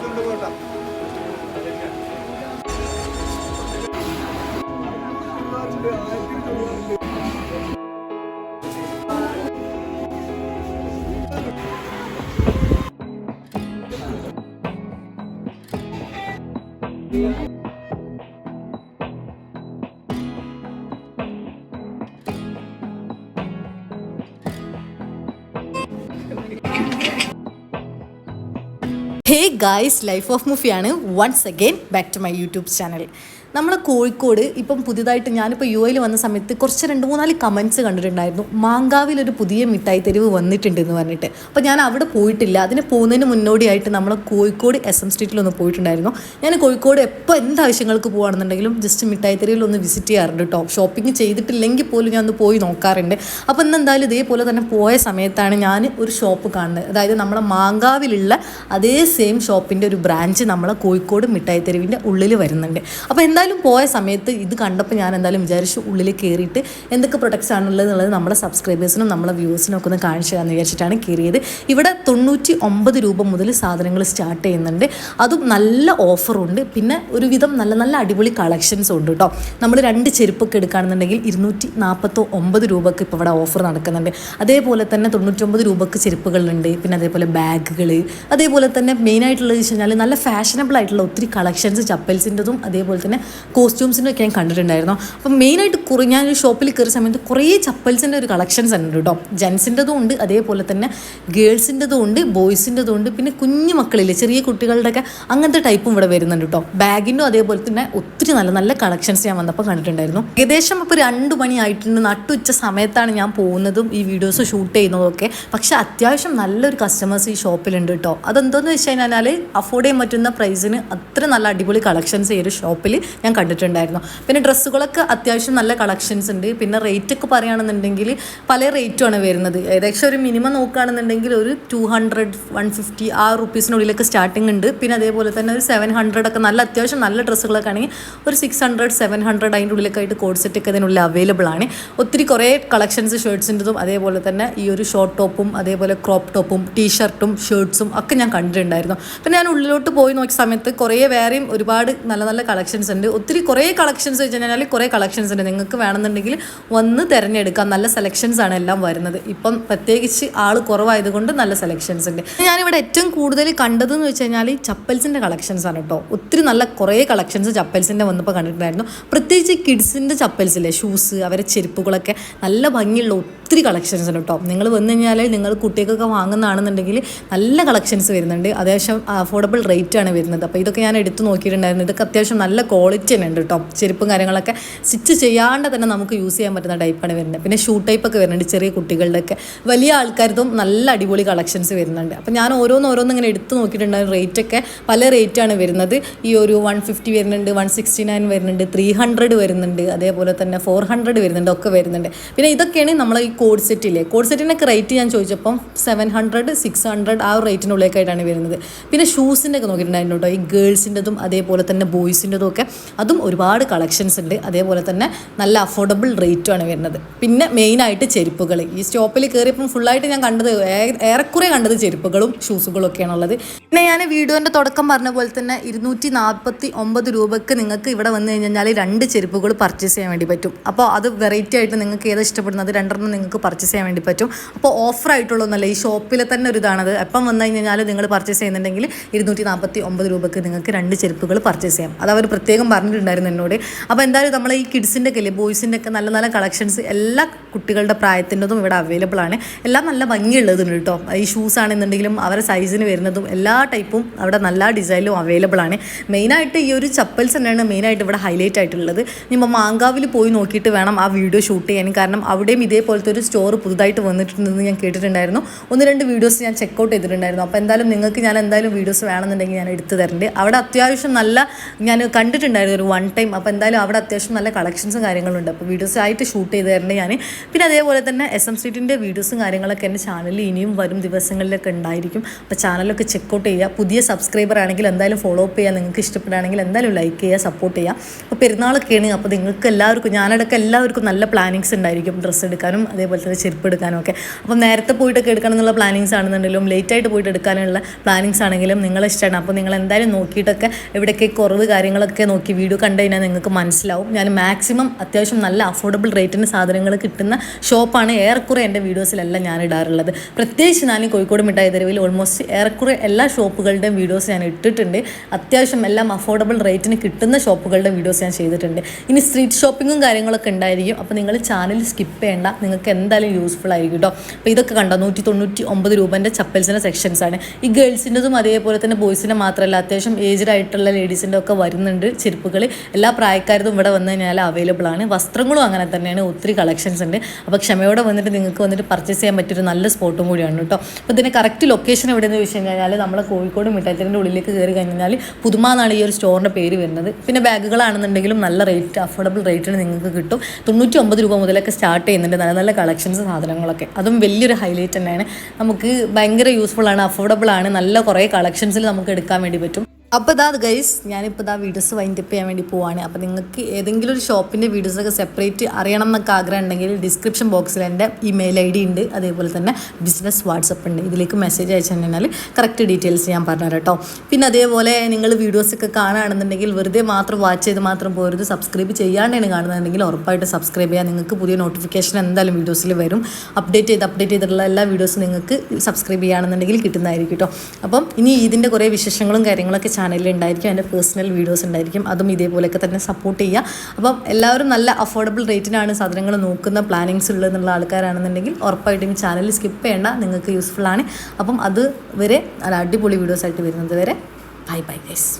കൊണ്ടുപോകുക. Hey guys life of മുഫിയാണ് once again back to my YouTube channel നമ്മളെ കോഴിക്കോട് ഇപ്പം പുതിയതായിട്ട് ഞാനിപ്പോൾ യു എയിൽ വന്ന സമയത്ത് കുറച്ച് രണ്ട് മൂന്നാൽ കമൻസ് കണ്ടിട്ടുണ്ടായിരുന്നു. മാങ്കാവിൽ ഒരു പുതിയ മിഠായി തെരുവ് വന്നിട്ടുണ്ട് എന്ന് പറഞ്ഞിട്ട്. അപ്പോൾ ഞാൻ അവിടെ പോയിട്ടില്ല. അതിന് പോകുന്നതിന് മുന്നോടിയായിട്ട് നമ്മളെ കോഴിക്കോട് എസ് എം സ്ട്രീറ്റിലൊന്ന് പോയിട്ടുണ്ടായിരുന്നു. ഞാൻ കോഴിക്കോട് എപ്പോൾ എന്ത് ആവശ്യങ്ങൾക്ക് പോകുകയാണെന്നുണ്ടെങ്കിലും ജസ്റ്റ് മിഠായി തെരുവിൽ ഒന്ന് വിസിറ്റ് ചെയ്യാറുണ്ട് കേട്ടോ ഷോപ്പിംഗ് ചെയ്തിട്ടില്ലെങ്കിൽ പോലും ഞാൻ ഒന്ന് പോയി നോക്കാറുണ്ട്. അപ്പോൾ ഇന്ന് എന്തായാലും ഇതേപോലെ തന്നെ പോയ സമയത്താണ് ഞാൻ ഒരു ഷോപ്പ് കാണുന്നത്. അതായത് നമ്മളെ മാങ്കാവിലുള്ള അതേ സെയിം ഷോപ്പിന്റെ ഒരു ബ്രാഞ്ച് നമ്മളെ കോഴിക്കോട് മിഠായി തെരുവിന്റെ ഉള്ളിൽ വരുന്നുണ്ട്. അപ്പോൾ എന്തായാലും പോയ സമയത്ത് ഇത് കണ്ടപ്പോൾ ഞാൻ എന്തായാലും വിചാരിച്ചു ഉള്ളിൽ കയറിയിട്ട് എന്തൊക്കെ പ്രൊഡക്ട്സ് ആണുള്ളത് എന്നുള്ളത് നമ്മുടെ സബ്സ്ക്രൈബേഴ്സിനും നമ്മളെ വ്യൂവേഴ്സിനും ഒക്കെ ഒന്ന് കാണിച്ചു തരാമെന്ന് വിചാരിച്ചിട്ടാണ് കയറിയത്. ഇവിടെ തൊണ്ണൂറ്റി ഒമ്പത് രൂപ മുതൽ സാധനങ്ങൾ സ്റ്റാർട്ട് ചെയ്യുന്നുണ്ട്. അതും നല്ല ഓഫറുണ്ട് പിന്നെ ഒരുവിധം നല്ല നല്ല അടിപൊളി കളക്ഷൻസ് ഉണ്ട് കേട്ടോ നമ്മൾ രണ്ട് ചെരുപ്പൊക്കെ എടുക്കുകയാണെന്നുണ്ടെങ്കിൽ ഇരുന്നൂറ്റി നാൽപ്പത്തോ ഒമ്പത് രൂപക്ക് ഇപ്പോൾ ഇവിടെ ഓഫർ നടക്കുന്നുണ്ട്. അതേപോലെ തന്നെ തൊണ്ണൂറ്റൊമ്പത് രൂപക്ക് ചെരുപ്പുകളുണ്ട്. പിന്നെ അതേപോലെ ബാഗുകൾ. അതേപോലെ തന്നെ മെയിനായിട്ടുള്ളത് വെച്ച് കഴിഞ്ഞാൽ നല്ല ഫാഷനബിൾ ആയിട്ടുള്ള ഒത്തിരി കളക്ഷൻസ് ചപ്പൽസിന്റെതും അതേപോലെ തന്നെ കോസ്റ്റ്യൂംസിന്റെ ഒക്കെ ഞാൻ കണ്ടിട്ടുണ്ടായിരുന്നു. അപ്പം മെയിനായിട്ട് കുറേ ഞാൻ ഒരു ഷോപ്പിൽ കയറിയ സമയത്ത് കുറേ ചപ്പൽസിന്റെ ഒരു കളക്ഷൻസ് ഉണ്ട് കേട്ടോ ജെൻസിന്റെതും ഉണ്ട് അതേപോലെ തന്നെ ഗേൾസിന്റെതും ഉണ്ട് ബോയ്സിന്റെതും ഉണ്ട് പിന്നെ കുഞ്ഞു മക്കളില്ലേ ചെറിയ കുട്ടികളുടെയൊക്കെ അങ്ങനത്തെ ടൈപ്പും ഇവിടെ വരുന്നുണ്ട് കേട്ടോ ബാഗിന്റെ അതേപോലെ തന്നെ ഒത്തിരി നല്ല നല്ല കളക്ഷൻസ് ഞാൻ വന്നപ്പോൾ കണ്ടിട്ടുണ്ടായിരുന്നു. ഏകദേശം ഇപ്പോൾ രണ്ട് മണി ആയിട്ടുണ്ട്. നട്ടുച്ച സമയത്താണ് ഞാൻ പോകുന്നതും ഈ വീഡിയോസ് ഷൂട്ട് ചെയ്യുന്നതും ഒക്കെ പക്ഷേ അത്യാവശ്യം നല്ലൊരു കസ്റ്റമേഴ്സ് ഈ ഷോപ്പിലുണ്ട് കേട്ടോ അതെന്തോന്ന് വെച്ച് കഴിഞ്ഞാൽ അഫോർഡ് ചെയ്യാൻ പറ്റുന്ന പ്രൈസിന് അത്ര നല്ല അടിപൊളി കളക്ഷൻസ് ഈ ഒരു ഷോപ്പിൽ ഞാൻ കണ്ടിട്ടുണ്ടായിരുന്നു. പിന്നെ ഡ്രസ്സുകളൊക്കെ അത്യാവശ്യം നല്ല കളക്ഷൻസ് ഉണ്ട്. പിന്നെ റേറ്റ് ഒക്കെ പറയുകയാണെന്നുണ്ടെങ്കിൽ പല റേറ്റുമാണ് വരുന്നത്. ഏകദേശം ഒരു മിനിമം നോക്കുകയാണെന്നുണ്ടെങ്കിൽ ഒരു ടു ഹൺഡ്രഡ് വൺ ഫിഫ്റ്റി ആ റുപ്പീസിനുള്ളിലൊക്കെ സ്റ്റാർട്ടിംഗ് ഉണ്ട്. പിന്നെ അതേപോലെ തന്നെ ഒരു സെവൻ ഹൺഡ്രഡ് ഒക്കെ നല്ല അത്യാവശ്യം നല്ല ഡ്രസ്സുകളൊക്കെ ആണെങ്കിൽ ഒരു സിക്സ് ഹൺഡ്രഡ് സെവൻ ഹൺഡ്രഡ് അതിന്റെ ഉള്ളിലൊക്കെ ആയിട്ട് കോഡ് സെറ്റ് ഒക്കെ അതിനുള്ളിൽ അവൈലബിൾ ആണ്. ഒത്തിരി കുറേ കളക്ഷൻസ് ഷർട്ട്സിന്റെതും അതേപോലെ തന്നെ ഈ ഒരു ഷോർട്ട് ടോപ്പും അതേപോലെ ക്രോപ്പ് ടോപ്പും ടീ ഷർട്ടും ഷർട്ട്സും ഒക്കെ ഞാൻ കണ്ടിട്ടുണ്ടായിരുന്നു. പിന്നെ ഞാൻ ഉള്ളിലോട്ട് പോയി നോക്കിയ സമയത്ത് കുറേ വേറെയും ഒരുപാട് നല്ല നല്ല കളക്ഷൻസ് ഉണ്ട്. ഒത്തിരി കുറേ കളക്ഷൻസ് വെച്ച് കഴിഞ്ഞാൽ കുറേ കളക്ഷൻസ് ഉണ്ട്. നിങ്ങൾക്ക് വേണമെന്നുണ്ടെങ്കിൽ വന്ന് തിരഞ്ഞെടുക്കാം. നല്ല സെലക്ഷൻസ് ആണ് എല്ലാം വരുന്നത്. ഇപ്പം പ്രത്യേകിച്ച് ആൾ കുറവായതുകൊണ്ട് നല്ല സെലക്ഷൻസ് ഉണ്ട്. ഞാനിവിടെ ഏറ്റവും കൂടുതൽ കണ്ടതെന്ന് വെച്ച് കഴിഞ്ഞാൽ ചപ്പൽസിന്റെ കളക്ഷൻസ് ആണ് കേട്ടോ. ഒത്തിരി നല്ല കുറേ കളക്ഷൻസ് ചപ്പൽസിന്റെ വന്നപ്പോൾ കണ്ടിട്ടുണ്ടായിരുന്നു. പ്രത്യേകിച്ച് കിഡ്സിന്റെ ചപ്പൽസിലെ ഷൂസ് അവരെ ചെരുപ്പുകളൊക്കെ നല്ല ഭംഗിയുള്ള ഒത്തിരി കളക്ഷൻസ് ഉണ്ട് കേട്ടോ. നിങ്ങൾ വന്നു കഴിഞ്ഞാൽ നിങ്ങൾ കുട്ടികൾക്കൊക്കെ വാങ്ങുന്നതാണെന്നുണ്ടെങ്കിൽ നല്ല കളക്ഷൻസ് വരുന്നുണ്ട്. അത്യാവശ്യം അഫോർഡബിൾ റേറ്റ് ആണ് വരുന്നത്. അപ്പോൾ ഇതൊക്കെ ഞാൻ എടുത്തു നോക്കിയിട്ടുണ്ടായിരുന്നു. ഇതൊക്കെ അത്യാവശ്യം നല്ല ക്വാളിറ്റി തന്നെ ഉണ്ട് കേട്ടോ. ചെരുപ്പും കാര്യങ്ങളൊക്കെ സ്റ്റിച്ച് ചെയ്യാണ്ട് തന്നെ നമുക്ക് യൂസ് ചെയ്യാൻ പറ്റുന്ന ടൈപ്പാണ് വരുന്നത്. പിന്നെ ഷൂ ടൈപ്പൊക്കെ വരുന്നുണ്ട് ചെറിയ കുട്ടികളുടെയൊക്കെ. വലിയ ആൾക്കാർക്കും നല്ല അടിപൊളി കളക്ഷൻസ് വരുന്നുണ്ട്. അപ്പോൾ ഞാൻ ഓരോന്ന് ഓരോന്ന് ഇങ്ങനെ എടുത്ത് നോക്കിയിട്ടുണ്ടായിരുന്നു റേറ്റൊക്കെ പല റേറ്റാണ് വരുന്നത്. ഈ ഒരു വൺ ഫിഫ്റ്റി വരുന്നുണ്ട് വൺ സിക്സ്റ്റി നയൻ വരുന്നുണ്ട് ത്രീ ഹൺഡ്രഡ് വരുന്നുണ്ട് അതേപോലെ തന്നെ ഫോർ ഹൺഡ്രഡ് വരുന്നുണ്ട് ഒക്കെ വരുന്നുണ്ട്. പിന്നെ ഇതൊക്കെയാണ് നമ്മൾ ഈ കോഡ് സെറ്റില്ലേ കോഡ് സെറ്റിനൊക്കെ റേറ്റ് ഞാൻ ചോദിച്ചപ്പം സെവൻ ഹൺഡ്രഡ് സിക്സ് ഹൺഡ്രഡ് ആ ഒരു റേറ്റിനുള്ളിലേക്കായിട്ടാണ് വരുന്നത്. പിന്നെ ഷൂസിന്റെ ഒക്കെ നോക്കിയിട്ടുണ്ടായിരുന്നു കേട്ടോ. ഈ ഗേൾസിന്റെതും അതേപോലെ തന്നെ ബോയ്സിന്റെതും ഒക്കെ അതും ഒരുപാട് കളക്ഷൻസ് ഉണ്ട്. അതേപോലെ തന്നെ നല്ല അഫോർഡബിൾ റേറ്റുമാണ് വരുന്നത്. പിന്നെ മെയിനായിട്ട് ചെരുപ്പുകൾ. ഈ സ്റ്റോപ്പിൽ കയറിയപ്പം ഫുള്ളായിട്ട് ഞാൻ കണ്ടത് ഏറെക്കുറെ കണ്ടത് ചെരുപ്പുകളും ഷൂസുകളും ഒക്കെയാണുള്ളത് പിന്നെ ഞാൻ വീഡിയോന്റെ തുടക്കം പറഞ്ഞ പോലെ തന്നെ ഇരുന്നൂറ്റി നാൽപ്പത്തി ഒമ്പത് രൂപയ്ക്ക് നിങ്ങൾക്ക് ഇവിടെ വന്നു കഴിഞ്ഞാൽ രണ്ട് ചെരുപ്പുകൾ പർച്ചേസ് ചെയ്യാൻ വേണ്ടി പറ്റും. അപ്പോൾ അത് വെറൈറ്റി ആയിട്ട് നിങ്ങൾക്ക് ഏതാ ഇഷ്ടപ്പെടുന്നത്? രണ്ടെണ്ണം നിങ്ങൾക്ക് പർച്ചേസ് ചെയ്യാൻ വേണ്ടി പറ്റും. അപ്പോൾ ഓഫർ ആയിട്ടുള്ളൊന്നല്ല ഈ ഷോപ്പിലെ തന്നെ ഒരു ഇതാണത്. അപ്പം വന്നു കഴിഞ്ഞാൽ നിങ്ങൾ പർച്ചേസ് ചെയ്യുന്നുണ്ടെങ്കിൽ ഇരുന്നൂറ്റി നാൽപ്പത്തി ഒമ്പത് രൂപയ്ക്ക് നിങ്ങൾക്ക് രണ്ട് ചെരുപ്പുകൾ പർച്ചേസ് ചെയ്യാം. അത് അവർ പ്രത്യേകം പറഞ്ഞിട്ടുണ്ടായിരുന്നു എന്നോട്. അപ്പോൾ എന്തായാലും നമ്മൾ ഈ കിഡ്സിന്റെ ഒക്കെ അല്ലേ ബോയ്സിന്റെ ഒക്കെ നല്ല നല്ല കളക്ഷൻസ് എല്ലാ കുട്ടികളുടെ പ്രായത്തിന്റെതും ഇവിടെ അവൈലബിൾ ആണ്. എല്ലാം നല്ല ഭംഗിയുള്ളതുണ്ട് കേട്ടോ. ഈ ഷൂസ് ആണെന്നുണ്ടെങ്കിലും അവരുടെ സൈസിന് വരുന്നതും എല്ലാ ടൈപ്പും അവിടെ നല്ല ഡിസൈനിലും അവൈലബിൾ ആണ്. മെയിനായിട്ട് ഈ ഒരു ചപ്പൽസ് തന്നെയാണ് മെയിനായിട്ട് ഇവിടെ ഹൈലൈറ്റ് ആയിട്ടുള്ളത്. ഇനിയിപ്പോൾ മാങ്കാവിൽ പോയി നോക്കിയിട്ട് വേണം ആ വീഡിയോ ഷൂട്ട് ചെയ്യാൻ. കാരണം അവിടെയും ഇതേപോലത്തെ ഒരു സ്റ്റോർ പുതുതായിട്ട് വന്നിട്ടുണ്ടെന്ന് ഞാൻ കേട്ടിട്ടുണ്ടായിരുന്നു. ഒന്ന് രണ്ട് വീഡിയോസ് ഞാൻ ചെക്കൗട്ട് ചെയ്തിട്ടുണ്ടായിരുന്നു. അപ്പോൾ എന്തായാലും നിങ്ങൾക്ക് ഞാൻ എന്തായാലും വീഡിയോസ് വേണമെന്നുണ്ടെങ്കിൽ ഞാൻ എടുത്തു തരുന്നുണ്ട് അവിടെ അത്യാവശ്യം നല്ല ഞാൻ കണ്ടിട്ടുണ്ടായിരുന്നു ഉണ്ടായിരുന്നു ഒരു വൺ ടൈം അപ്പോൾ എന്തായാലും അവിടെ അത്യാവശ്യം നല്ല കളക്ഷൻസും കാര്യങ്ങളുണ്ട്. അപ്പോൾ വീഡിയോസ് ആയിട്ട് ഷൂട്ട് ചെയ്ത് തരേണ്ടത് ഞാൻ പിന്നെ അതേപോലെ തന്നെ എസ് എം സ്ട്രീറ്റിന്റെ വീഡിയോസും കാര്യങ്ങളൊക്കെ എന്റെ ചാനലിൽ ഇനിയും വരും ദിവസങ്ങളിലൊക്കെ ഉണ്ടായിരിക്കും. അപ്പോൾ ചാനലൊക്കെ ചെക്കൗട്ട് ചെയ്യുക. പുതിയ സബ്സ്ക്രൈബർ ആണെങ്കിൽ എന്തായാലും ഫോളോ അപ്പ് ചെയ്യുക. നിങ്ങൾക്ക് ഇഷ്ടപ്പെടുകയാണെങ്കിൽ എന്തായാലും ലൈക്ക് ചെയ്യുക സപ്പോർട്ട് ചെയ്യുക. അപ്പോൾ പെരുന്നാളൊക്കെയാണ് അപ്പോൾ നിങ്ങൾക്ക് എല്ലാവർക്കും ഞാനടക്കം എല്ലാവർക്കും നല്ല പ്ലാനിങ്സ് ഉണ്ടായിരിക്കും. ഡ്രസ്സ് എടുക്കാനും അതേപോലെ തന്നെ ചെരുപ്പ് എടുക്കാനും ഒക്കെ. അപ്പം നേരത്തെ പോയിട്ടൊക്കെ എടുക്കണം എന്നുള്ള പ്ലാനിങ്സ് ആണെന്നുണ്ടെങ്കിലും ലേറ്റ് ആയിട്ട് പോയിട്ട് എടുക്കാനുള്ള പ്ലാനിങ്സ് ആണെങ്കിലും നിങ്ങളെ ഇഷ്ടമാണ്. അപ്പോൾ നിങ്ങൾ എന്തായാലും നോക്കിയിട്ടൊക്കെ എവിടെയൊക്കെ കുറവ് കാര്യങ്ങളൊക്കെ നോക്കി വീഡിയോ കണ്ടു കഴിഞ്ഞാൽ നിങ്ങൾക്ക് മനസ്സിലാവും. ഞാൻ മാക്സിമം അത്യാവശ്യം നല്ല അഫോർഡബിൾ റേറ്റിന് സാധനങ്ങൾ കിട്ടുന്ന ഷോപ്പാണ് ഏറെക്കുറെ എന്റെ വീഡിയോസിലെല്ലാം ഞാൻ ഇടാറുള്ളത്. പ്രത്യേകിച്ച് ഞാൻ ഈ കോഴിക്കോട് മിഠായി തെരുവിൽ ഓൾമോസ്റ്റ് ഏറെക്കുറെ എല്ലാ ഷോപ്പുകളുടെയും വീഡിയോസ് ഞാൻ ഇട്ടിട്ടുണ്ട്. അത്യാവശ്യം എല്ലാം അഫോർഡബിൾ റേറ്റിന് കിട്ടുന്ന ഷോപ്പുകളുടെ വീഡിയോസ് ഞാൻ ചെയ്തിട്ടുണ്ട്. ഇനി സ്ട്രീറ്റ് ഷോപ്പിങ്ങും കാര്യങ്ങളൊക്കെ ഉണ്ടായിരിക്കും. അപ്പോൾ നിങ്ങൾ ചാനൽ സ്കിപ്പ് ചെയ്യേണ്ട. നിങ്ങൾക്ക് എന്തായാലും യൂസ്ഫുൾ ആയിരിക്കും കേട്ടോ അപ്പോൾ ഇതൊക്കെ കണ്ടോ? നൂറ്റി തൊണ്ണൂറ്റി ഒമ്പത് രൂപേന്റെ ചപ്പൽസിന്റെ സെക്ഷൻസാണ് ഈ ഗേൾസിന്റെതും അതേപോലെ തന്നെ ബോയ്സിന്റെ മാത്രമല്ല അത്യാവശ്യം ഏജ്ഡ് ആയിട്ടുള്ള ലേഡീസിന്റെ ഒക്കെ വരുന്നുണ്ട്. ചെരുപ്പുകൾ എല്ലാ പ്രായക്കാരതും ഇവിടെ വന്നു കഴിഞ്ഞാൽ അവൈലബിൾ ആണ്. വസ്ത്രങ്ങളും അങ്ങനെ തന്നെയാണ്. ഒത്തിരി കളക്ഷൻസ് ഉണ്ട്. അപ്പോൾ ക്ഷമയോടെ വന്നിട്ട് നിങ്ങൾക്ക് വന്നിട്ട് പർച്ചേസ് ചെയ്യാൻ പറ്റിയൊരു നല്ല സ്പോട്ടും കൂടിയാണ് കേട്ടോ. അപ്പോൾ ഇതിന് കറക്റ്റ് ലൊക്കേഷൻ എവിടെയെന്ന് വെച്ച് കഴിഞ്ഞാൽ നമ്മളെ കോഴിക്കോട് മിഠായിത്തിന്റെ ഉള്ളിലേക്ക് കയറി കഴിഞ്ഞാൽ പുതുമ എന്നാണ് ഈ ഒരു സ്റ്റോറിന്റെ പേര് വരുന്നത്. പിന്നെ ബാഗുകളാണെന്നുണ്ടെങ്കിലും നല്ല റേറ്റ് അഫോർഡബിൾ റേറ്റിന് നിങ്ങൾക്ക് കിട്ടും. തൊണ്ണൂറ്റി ഒമ്പത് രൂപ മുതലൊക്കെ സ്റ്റാർട്ട് ചെയ്യുന്നുണ്ട്. നല്ല നല്ല കളക്ഷൻസ് സാധനങ്ങളൊക്കെ. അതും വലിയൊരു ഹൈലൈറ്റ് തന്നെയാണ്. നമുക്ക് ഭയങ്കര യൂസ്ഫുൾ ആണ് അഫോർഡബിൾ ആണ്. നല്ല കുറേ കളക്ഷൻസിൽ നമുക്ക് എടുക്കാൻ വേണ്ടി പറ്റും. അപ്പോൾ ഇതാ ഗൈസ് ഞാനിപ്പോൾ ഇതാ വീഡിയോസ് വൈൻഡപ്പ് ചെയ്യാൻ വേണ്ടി പോവാണ്. അപ്പോൾ നിങ്ങൾക്ക് ഏതെങ്കിലും ഒരു ഷോപ്പിന്റെ വീഡിയോസൊക്കെ സെപ്പറേറ്റ് അറിയണം എന്നൊക്കെ ആഗ്രഹം ഉണ്ടെങ്കിൽ ഡിസ്ക്രിപ്ഷൻ ബോക്സിൽ എന്റെ ഇമെയിൽ ഐ ഡി ഉണ്ട്. അതേപോലെ തന്നെ ബിസിനസ് വാട്സപ്പ് ഉണ്ട്. ഇതിലേക്ക് മെസ്സേജ് അയച്ചു കഴിഞ്ഞാൽ കറക്റ്റ് ഡീറ്റെയിൽസ് ഞാൻ പറഞ്ഞു കേട്ടോ. പിന്നെ അതേപോലെ നിങ്ങൾ വീഡിയോസൊക്കെ കാണുകയാണെന്നുണ്ടെങ്കിൽ വെറുതെ മാത്രം വാച്ച് ചെയ്ത് മാത്രം പോരുത്. സബ്സ്ക്രൈബ് ചെയ്യാണ്ടാണ് കാണുന്നുണ്ടെങ്കിൽ ഉറപ്പായിട്ട് സബ്സ്ക്രൈബ് ചെയ്യാം. നിങ്ങൾക്ക് പുതിയ നോട്ടിഫിക്കേഷൻ എന്തായാലും വീഡിയോസിൽ വരും. അപ്ഡേറ്റ് ചെയ്ത് അപ്ഡേറ്റ് ചെയ്തിട്ടുള്ള എല്ലാ വീഡിയോസും നിങ്ങൾക്ക് സബ്സ്ക്രൈബ് ചെയ്യുകയാണെന്നുണ്ടെങ്കിൽ കിട്ടുന്നതായിരിക്കും കേട്ടോ. അപ്പം ഇനി ഇതിന്റെ കുറേ വിശേഷങ്ങളും കാര്യങ്ങളൊക്കെ ചാനലിൽ ഉണ്ടായിരിക്കും എന്റെ പേഴ്സണൽ വീഡിയോസ് ഉണ്ടായിരിക്കും. അതും ഇതേപോലെയൊക്കെ തന്നെ സപ്പോർട്ട് ചെയ്യുക. അപ്പം എല്ലാവരും നല്ല അഫോർഡബിൾ റേറ്റിനാണ് സാധനങ്ങൾ നോക്കുന്ന പ്ലാനിങ്സ് ഉള്ളതെന്നുള്ള ആൾക്കാരാണെന്നുണ്ടെങ്കിൽ ഉറപ്പായിട്ടും ഈ ചാനൽ സ്കിപ്പ് ചെയ്യേണ്ട. നിങ്ങൾക്ക് യൂസ്ഫുൾ ആണ്. അപ്പം അത് വരെ അടിപൊളി വീഡിയോസ് ആയിട്ട് വരുന്നത് വരെ. Bye bye guys